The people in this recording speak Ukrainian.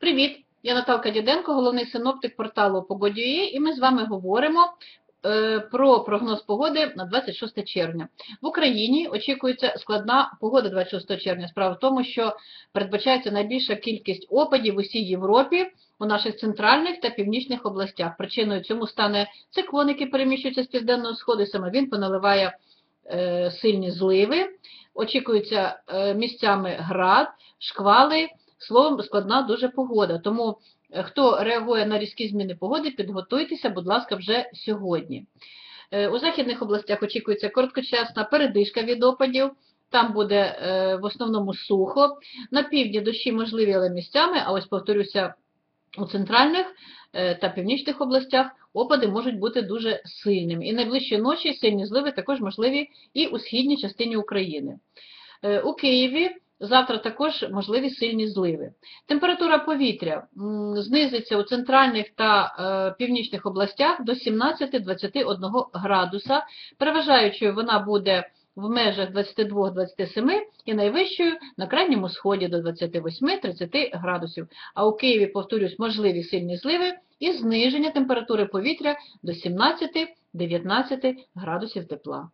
Привіт! Я Наталка Діденко, головний синоптик порталу Погоді.ua, і ми з вами говоримо е, про прогноз погоди на 26 червня. В Україні очікується складна погода 26 червня. Справа в тому, що передбачається найбільша кількість опадів в усій Європі, у наших центральних та північних областях. Причиною цьому стане циклон, який переміщується з південного сходу, саме він поналиває е, сильні зливи. Очікується е, місцями град, шквали. Словом, складна дуже погода. Тому е, хто реагує на різкі зміни погоди, підготуйтеся, будь ласка, вже сьогодні. Е, У західних областях очікується короткочасна передишка від опадів. Там буде е, в основному сухо. На півдні дощі можливі, але місцями, а ось повторюся, у центральних та північних областях опади можуть бути дуже сильними. І найближчі ночі сильні зливи також можливі і у східній частині України. У Києві завтра також можливі сильні зливи. Температура повітря знизиться у центральних та е, північних областях до 17-21 градуса. Переважаючою вона буде в межах 22-27 і найвищою на крайньому сході до 28-30 градусів. А у Києві, повторюсь, можливі сильні зливи і зниження температури повітря до 17-19 градусів тепла.